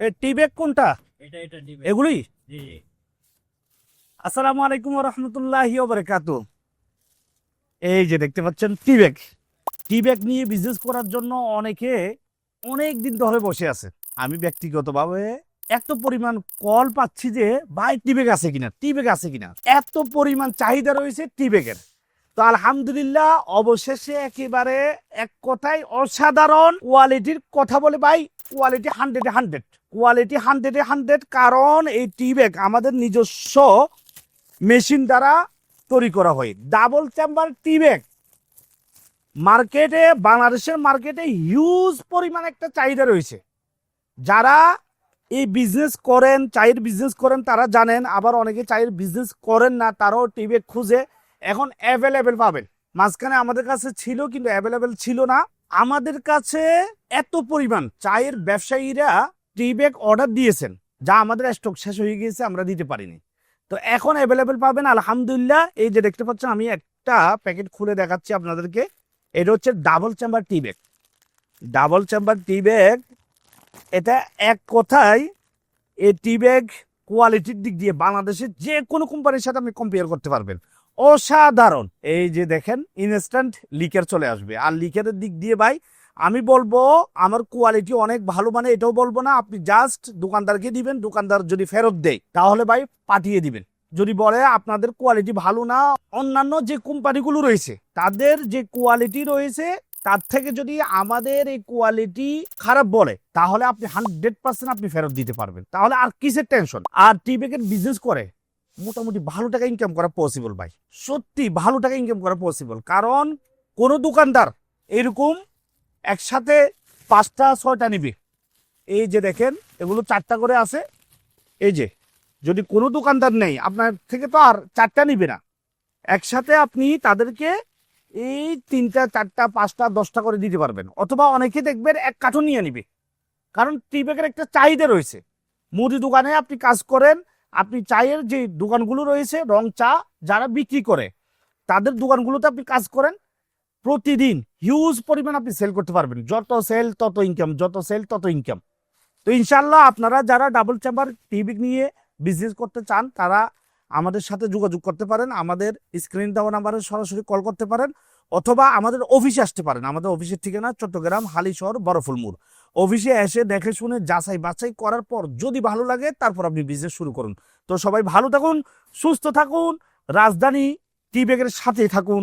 টি bag কোনটা? এটা এটা দিবে এগুলি জি জি। আসসালামু আলাইকুম রহমতুল্লাহি ওবরাকাতু এই যে দেখতে পাচ্ছেন টি ব্যাগ টি ব্যাগ নিয়ে বিজনেস করার জন্য অনেকে অনেক দিন ধরে বসে আছে। আমি ব্যক্তিগতভাবে এত পরিমাণ কল পাচ্ছি যে ভাই টি ব্যাগ আছে কিনা? টি ব্যাগ আছে কিনা? এত পরিমাণ চাহিদা রয়েছে টি ব্যাগের তো আলহামদুলিল্লাহ অবশেষে একেবারে এক কথায় অসাধারণ কোয়ালিটির কথা বলে ভাই কোয়ালিটি হান্ড্রেডে হান্ড্রেড কোয়ালিটি হান্ড্রেডে হান্ড্রেড কারণ এই টি ব্যাগ আমাদের নিজস্ব মেশিন দ্বারা তৈরি করা হয়। ডাবল চেম্বার টি ব্যাগ মার্কেটে বাংলাদেশের মার্কেটে হিউজ পরিমাণ একটা চাহিদা রয়েছে। যারা এই বিজনেস করেন, চায়ের বিজনেস করেন, তারা জানেন, আবার অনেকে চায়ের বিজনেস করেন না, তারাও টি ব্যাগ খুঁজে এখন অ্যাভেলেবেল পাবেন। মাঝখানে আমাদের কাছে ছিল, কিন্তু অ্যাভেলেবেল ছিল না। আমাদের কাছে এত পরিমাণ চায়ের ব্যবসায়ীরা টি ব্যাগ অর্ডার দিয়েছেন, যা আমাদের স্টক শেষ হয়ে গিয়েছে, আমরা দিতে পারিনি। তো এখন অ্যাভেলেবেল পাবেন, আলহামদুলিল্লাহ, এই যে দেখতে পাচ্ছেন, আমি একটা প্যাকেট খুলে দেখাচ্ছি আপনাদেরকে। এটা হচ্ছে double chamber tea bag double chamber tea bag এটা এক কথায় এই টি ব্যাগ কোয়ালিটির দিক দিয়ে বাংলাদেশের যে কোনো কোম্পানির সাথে আপনি কম্পেয়ার করতে পারবেন। অসাধারণ! এই যে দেখেন ইনস্ট্যান্ট লিকের চলে আসবে। আর লিকের দিক দিয়ে ভাই আমি বলব, আমার কোয়ালিটি অনেক ভালো মানে এটাও বলব না, আপনি জাস্ট দোকানদারকে দিবেন, দোকানদার যদি ফেরত দেয়, তাহলে ভাই পাঠিয়ে দিবেন। যদি বলে আপনাদের কোয়ালিটি ভালো না, অন্যান্য যে কোম্পানিগুলো রয়েছে, তাদের যে কোয়ালিটি রয়েছে, তার থেকে যদি আমাদের এই কোয়ালিটি খারাপ বলে, তাহলে আপনি হান্ড্রেড পার্সেন্ট আপনি ফেরত দিতে পারবেন। তাহলে আর কিসের টেনশন আর টি ব্যাগের বিজনেস করে, মোটামুটি ভালো টাকা ইনকাম করা পসিবল ভাই। সত্যি ভালো টাকা ইনকাম করা পসিবল কারণ কোনো দোকানদার এরকম একসাথে পাঁচটা, ছয়টা নিবে। এই যে দেখেন, এগুলো চারটা করে আছে। এই যে, যদি কোনো দোকানদার নেই, আপনার থেকে তো আর চারটা নিবে না। একসাথে আপনি তাদেরকে এই তিনটা, চারটা, পাঁচটা, দশটা করে দিতে পারবেন। অথবা অনেকে দেখবেন এক কার্টুন নিয়ে নিবে। কারণ টি ব্যাগের একটা চাহিদা রয়েছে। মুদি দোকানে আপনি কাজ করেন, আপনি চায়ের যে দোকানগুলো রয়েছে, রং চা, যারা বিক্রি করে, তাদের দোকানগুলোতে আপনি কাজ করেন প্রতিদিন হিউজ পরিমাণ আপনি সেল করতে পারবেন। যত সেল তত ইনকাম যত সেল তত ইনকাম তো ইনশাল্লাহ আপনারা যারা ডাবল চেম্বার টিভি নিয়ে বিজনেস করতে চান, তারা আমাদের সাথে যোগাযোগ করতে পারেন। আমাদের স্ক্রিন দেওয়া নাম্বারে সরাসরি কল করতে পারেন, অথবা আমাদের অফিসে আসতে পারেন। আমাদের অফিসের ঠিকানা চট্টগ্রাম হালিশহর বরফুলমুর অফিসে এসে দেখে শুনে যাচাই বাছাই করার পর যদি ভালো লাগে, তারপর আপনি বিজনেস শুরু করুন। তো সবাই ভালো থাকুন, সুস্থ থাকুন, রাজধানী টি ব্যাগের সাথে থাকুন।